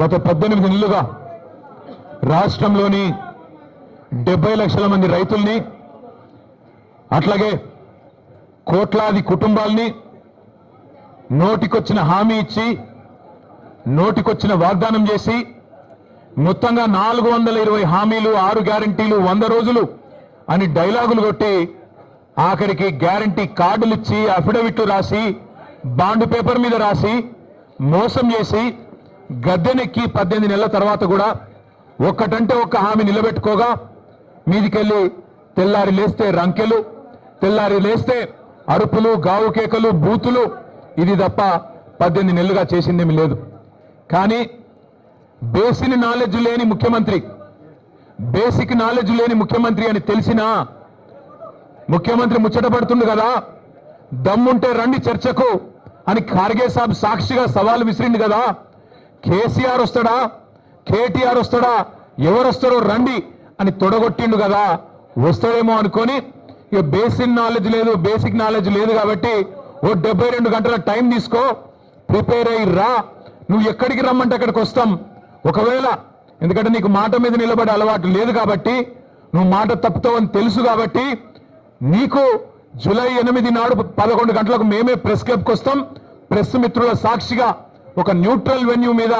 గత పద్దెనిమిది నెలలుగా రాష్ట్రంలోని డెబ్బై లక్షల మంది రైతుల్ని అట్లాగే కోట్లాది కుటుంబాల్ని నోటికొచ్చిన హామీ ఇచ్చి నోటికొచ్చిన వాగ్దానం చేసి మొత్తంగా నాలుగు వందల ఇరవై హామీలు ఆరు గ్యారంటీలు వంద రోజులు అని డైలాగులు కొట్టి ఆఖరికి గ్యారంటీ కార్డులు ఇచ్చి అఫిడవిట్లు రాసి బాండ్ పేపర్ మీద రాసి మోసం చేసి గద్దెనెక్కి పద్దెనిమిది నెలల తర్వాత కూడా ఒక్కటంటే ఒక్క హామీ నిలబెట్టుకోగా మీదికెళ్ళి తెల్లారి లేస్తే రంకెలు తెల్లారి లేస్తే అరుపులు గావు కేకలు బూతులు. ఇది తప్ప పద్దెనిమిది నెలలుగా చేసిందేమి లేదు. కానీ బేసిక్ నాలెడ్జ్ లేని ముఖ్యమంత్రి బేసిక్ నాలెడ్జ్ లేని ముఖ్యమంత్రి అని తెలిసినా ముఖ్యమంత్రి ముచ్చటపడుతుంది కదా. దమ్ముంటే రండి చర్చకు అని ఖార్గే సాబ్ సాక్షిగా సవాల్ విసిరింది కదా. కేసీఆర్ వస్తాడా? కేటీఆర్ వస్తాడా? ఎవరు వస్తారో రండి అని తొడగొట్టిండు కదా. వస్తాడేమో అనుకొని ఇక బేసిక్ నాలెడ్జ్ లేదు బేసిక్ నాలెడ్జ్ లేదు కాబట్టి ఓ డెబ్బై రెండు గంటల టైం తీసుకో ప్రిపేర్ అయ్యి రా. నువ్వు ఎక్కడికి రమ్మంటే అక్కడికి వస్తాం. ఒకవేళ ఎందుకంటే నీకు మాట మీద నిలబడే అలవాటు లేదు కాబట్టి నువ్వు మాట తప్పుతావని తెలుసు కాబట్టి నీకు జూలై ఎనిమిది నాడు పదకొండు గంటలకు మేమే ప్రెస్ క్లబ్కి వస్తాం. ప్రెస్ మిత్రుల సాక్షిగా ఒక న్యూట్రల్ వెన్యూ మీద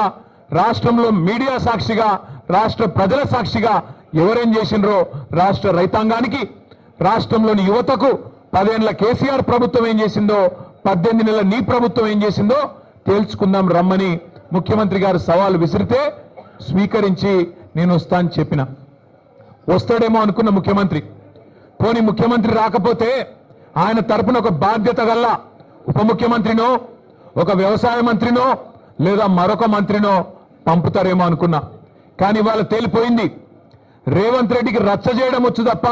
రాష్ట్రంలో మీడియా సాక్షిగా రాష్ట్ర ప్రజల సాక్షిగా ఎవరేం చేసిండ్రో రాష్ట్ర రైతాంగానికి రాష్ట్రంలోని యువతకు పదేళ్ళ కేసీఆర్ ప్రభుత్వం ఏం చేసిందో పద్దెనిమిది నెలల నీ ప్రభుత్వం ఏం చేసిందో తేల్చుకుందాం రమ్మని ముఖ్యమంత్రి గారు సవాలు విసిరితే స్వీకరించి నేను వస్తాను చెప్పిన. వస్తాడేమో అనుకున్న ముఖ్యమంత్రి. పోని ముఖ్యమంత్రి రాకపోతే ఆయన తరపున ఒక బాధ్యత గల్లా. ఉప ముఖ్యమంత్రినో ఒక వ్యవసాయ మంత్రినో లేదా మరొక మంత్రినో పంపుతారేమో అనుకున్నా. కానీ ఇవాళ తేలిపోయింది. రేవంత్ రెడ్డికి రచ్చ చేయడం వచ్చు తప్ప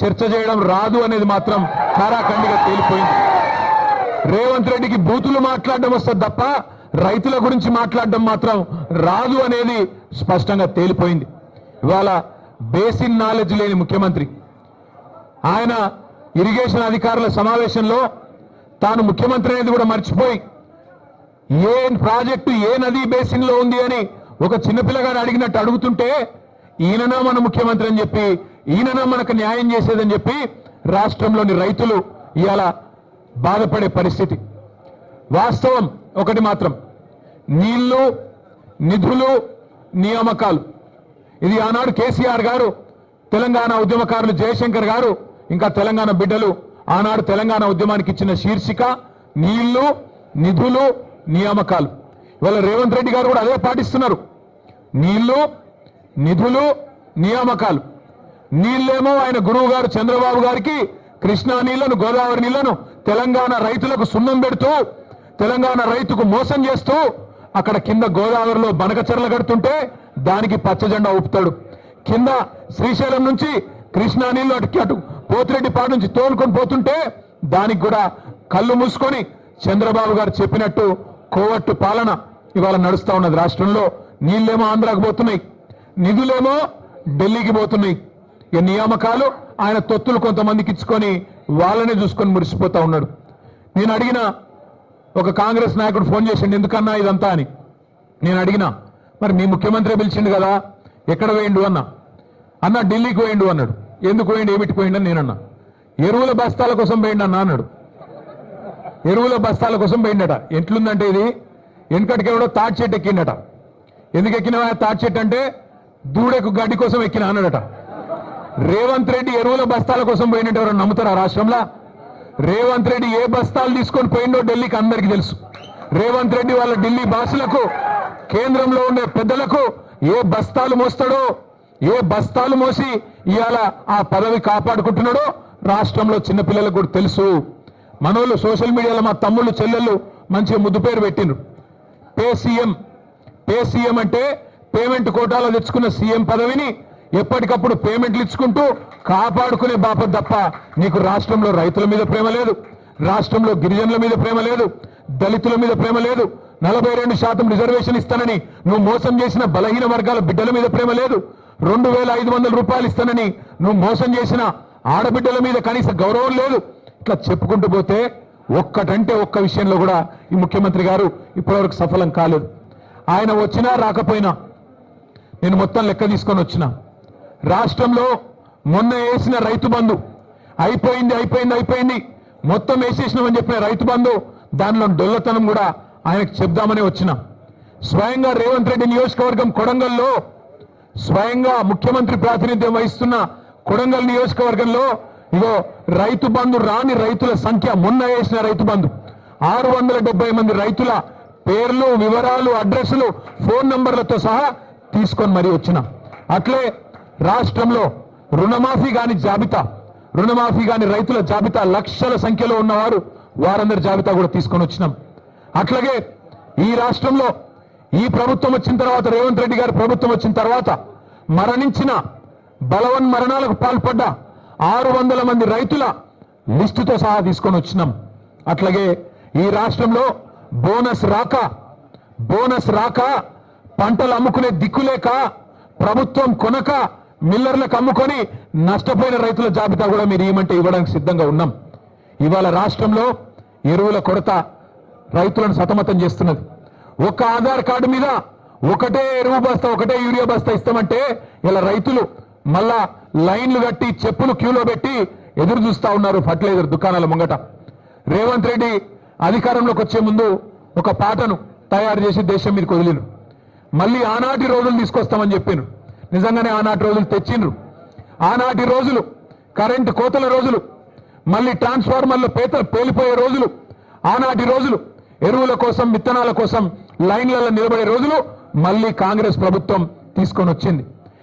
చర్చ చేయడం రాదు అనేది మాత్రం కారాఖండిగా తేలిపోయింది. రేవంత్ రెడ్డికి బూతులు మాట్లాడడం వస్తుంది తప్ప రైతుల గురించి మాట్లాడడం మాత్రం రాదు అనేది స్పష్టంగా తేలిపోయింది. ఇవాళ బేసిన్ నాలెడ్జ్ లేని ముఖ్యమంత్రి. ఆయన ఇరిగేషన్ అధికారుల సమావేశంలో తాను ముఖ్యమంత్రి అనేది కూడా మర్చిపోయి ఏ ప్రాజెక్టు ఏ నదీ బేసిన్లో ఉంది అని ఒక చిన్నపిల్లగాడు అడిగినట్టు అడుగుతుంటే ఈయననా మన ముఖ్యమంత్రి అని చెప్పి ఈయననా మనకు న్యాయం చేసేదని చెప్పి రాష్ట్రంలోని రైతులు ఇవాళ బాధపడే పరిస్థితి. వాస్తవం ఒకటి మాత్రం నీళ్ళు నిధులు నియామకాలు. ఇది ఆనాడు కేసీఆర్ గారు తెలంగాణ ఉద్యమకారులు జయశంకర్ గారు ఇంకా తెలంగాణ బిడ్డలు ఆనాడు తెలంగాణ ఉద్యమానికి ఇచ్చిన శీర్షిక నీళ్ళు నిధులు నియామకాలు. ఇవాళ రేవంత్ రెడ్డి గారు కూడా అదే పాటిస్తున్నారు. నీళ్ళు నిధులు నియామకాలు. నీళ్ళేమో ఆయన గురువు గారు చంద్రబాబు గారికి కృష్ణా నీళ్ళను గోదావరి నీళ్ళను తెలంగాణ రైతులకు సున్నం పెడుతూ తెలంగాణ రైతుకు మోసం చేస్తూ అక్కడ కింద గోదావరిలో బనకచెరలు కడుతుంటే దానికి పచ్చజెండా ఊపుతాడు. కింద శ్రీశైలం నుంచి కృష్ణా నీళ్ళు అటు అటు పోతిరెడ్డిపాడు నుంచి తోలుకొని పోతుంటే దానికి కూడా కళ్ళు మూసుకొని చంద్రబాబు గారు చెప్పినట్టు కోవట్టు పాలన ఇవాళ నడుస్తూ ఉన్నది. రాష్ట్రంలో నీళ్ళేమో ఆంధ్రాకు పోతున్నాయి. నిధులేమో ఢిల్లీకి పోతున్నాయి. ఈ నియామకాలు ఆయన తొత్తులు కొంతమందికి ఇచ్చుకొని వాళ్ళనే చూసుకొని మురిసిపోతా ఉన్నాడు. నేను అడిగిన ఒక కాంగ్రెస్ నాయకుడు ఫోన్ చేసిండు ఎందుకన్నా ఇదంతా? అని. నేను అడిగినా మరి మీ ముఖ్యమంత్రి పిలిచిండు కదా ఎక్కడ వేయండు అన్నా. అన్న ఢిల్లీకి వేయండు అన్నాడు. ఎందుకు వేయండి ఏమిటి పోయిండు? అని నేనన్నా. ఎరువుల బస్తాల కోసం పోయిండు అన్న అన్నాడు. ఎరువుల బస్తాల కోసం పోయిండట ఎట్లుందంటే ఇది? వెనుకటికి ఎవడో తాటి చెట్టు ఎక్కిండట ఎందుకు ఎక్కినవా తాటి చెట్టు అంటే దూడకు గడ్డి కోసం ఎక్కిన అన్నాడట. రేవంత్ రెడ్డి ఎరువుల బస్తాల కోసం పోయినట్టు ఎవరు నమ్ముతారా రాష్ట్రంలో? రేవంత్ రెడ్డి ఏ బస్తాలు తీసుకొని పోయిండో ఢిల్లీకి అందరికీ తెలుసు. రేవంత్ రెడ్డి వాళ్ళ ఢిల్లీ బాసులకు కేంద్రంలో ఉండే పెద్దలకు ఏ బస్తాలు మోస్తాడో ఏ బస్తాలు మోసి ఇవాళ ఆ పదవి కాపాడుకుంటున్నాడో రాష్ట్రంలో చిన్నపిల్లలకు కూడా తెలుసు. మనోళ్ళు సోషల్ మీడియాలో మా తమ్ముళ్ళు చెల్లెళ్ళు మంచిగా ముద్దు పేరు పెట్టిండ్రు. Pay CM. పే సీఎం అంటే పేమెంట్ కోటాలో తెచ్చుకున్న సీఎం పదవిని ఎప్పటికప్పుడు పేమెంట్లు ఇచ్చుకుంటూ కాపాడుకునే బాప తప్ప నీకు రాష్ట్రంలో రైతుల మీద ప్రేమ లేదు రాష్ట్రంలో గిరిజనుల మీద ప్రేమ లేదు దళితుల మీద ప్రేమ లేదు నలభై రెండు శాతం రిజర్వేషన్ ఇస్తానని నువ్వు మోసం చేసిన బలహీన వర్గాల బిడ్డల మీద ప్రేమ లేదు రెండు వేల ఐదు వందల రూపాయలు ఇస్తానని నువ్వు మోసం చేసిన ఆడబిడ్డల మీద కనీస గౌరవం లేదు ఇట్లా చెప్పుకుంటూ పోతే ఒక్కటంటే ఒక్క విషయంలో కూడా ఈ ముఖ్యమంత్రి గారు ఇప్పటివరకు సఫలం కాలేదు. ఆయన వచ్చినా రాకపోయినా నేను మొత్తం లెక్క తీసుకొని వచ్చిన. రాష్ట్రంలో మొన్న వేసిన రైతు బంధు అయిపోయింది అయిపోయింది అయిపోయింది. మొత్తం వేసేసినామని చెప్పిన రైతు బంధు దానిలో డొల్లతనం కూడా ఆయనకు చెప్దామని వచ్చిన. స్వయంగా రేవంత్ రెడ్డి నియోజకవర్గం కొడంగల్లో స్వయంగా ముఖ్యమంత్రి ప్రాతినిధ్యం వహిస్తున్న కొడంగల్ నియోజకవర్గంలో ఇగో రైతు బంధు రాని రైతుల సంఖ్య మొన్న వేసిన రైతు బంధు. ఆరు వందల డెబ్బై మంది రైతుల పేర్లు వివరాలు అడ్రస్లు ఫోన్ నంబర్లతో సహా తీసుకొని మరీ వచ్చిన. అట్లే రాష్ట్రంలో రుణమాఫీ కాని జాబితా రుణమాఫీ కాని రైతుల జాబితా లక్షల సంఖ్యలో ఉన్నవారు వారందరి జాబితా కూడా తీసుకొని వచ్చినాం. అట్లాగే ఈ రాష్ట్రంలో ఈ ప్రభుత్వం వచ్చిన తర్వాత రేవంత్ రెడ్డి గారి ప్రభుత్వం వచ్చిన తర్వాత మరణించిన బలవన్ మరణాలకు పాల్పడ్డ ఆరు వందల మంది రైతుల లిస్టుతో సహా తీసుకొని వచ్చినాం. అట్లాగే ఈ రాష్ట్రంలో బోనస్ రాక బోనస్ రాక పంటలు అమ్ముకునే దిక్కులేక ప్రభుత్వం కొనక మిల్లర్లకు అమ్ముకొని నష్టపోయిన రైతుల జాబితా కూడా మీరు ఏమంటే ఇవ్వడానికి సిద్ధంగా ఉన్నాం. ఇవాళ రాష్ట్రంలో ఎరువుల కొరత రైతులను సతమతం చేస్తున్నది. ఒక ఆధార్ కార్డు మీద ఒకటే ఎరువు బస్తా ఒకటే యూరియా బస్తా ఇస్తామంటే ఇలా రైతులు మళ్ళా లైన్లు కట్టి చెప్పులు క్యూలో పెట్టి ఎదురు చూస్తా ఉన్నారు ఫర్టిలైజర్ దుకాణాల ముంగట. రేవంత్ రెడ్డి అధికారంలోకి వచ్చే ముందు ఒక పాటను తయారు చేసి దేశం మీదకి వదిలిరు మళ్ళీ ఆనాటి రోజులు తీసుకొస్తామని చెప్పాను నిజంగానే ఆనాటి రోజులు తెచ్చిండ్రు. ఆనాటి రోజులు కరెంటు కోతల రోజులు మళ్ళీ ట్రాన్స్ఫార్మర్లు పేతలు పేలిపోయే రోజులు ఆనాటి రోజులు ఎరువుల కోసం విత్తనాల కోసం లైన్లలో నిలబడే రోజులు మళ్ళీ కాంగ్రెస్ ప్రభుత్వం తీసుకొని వచ్చింది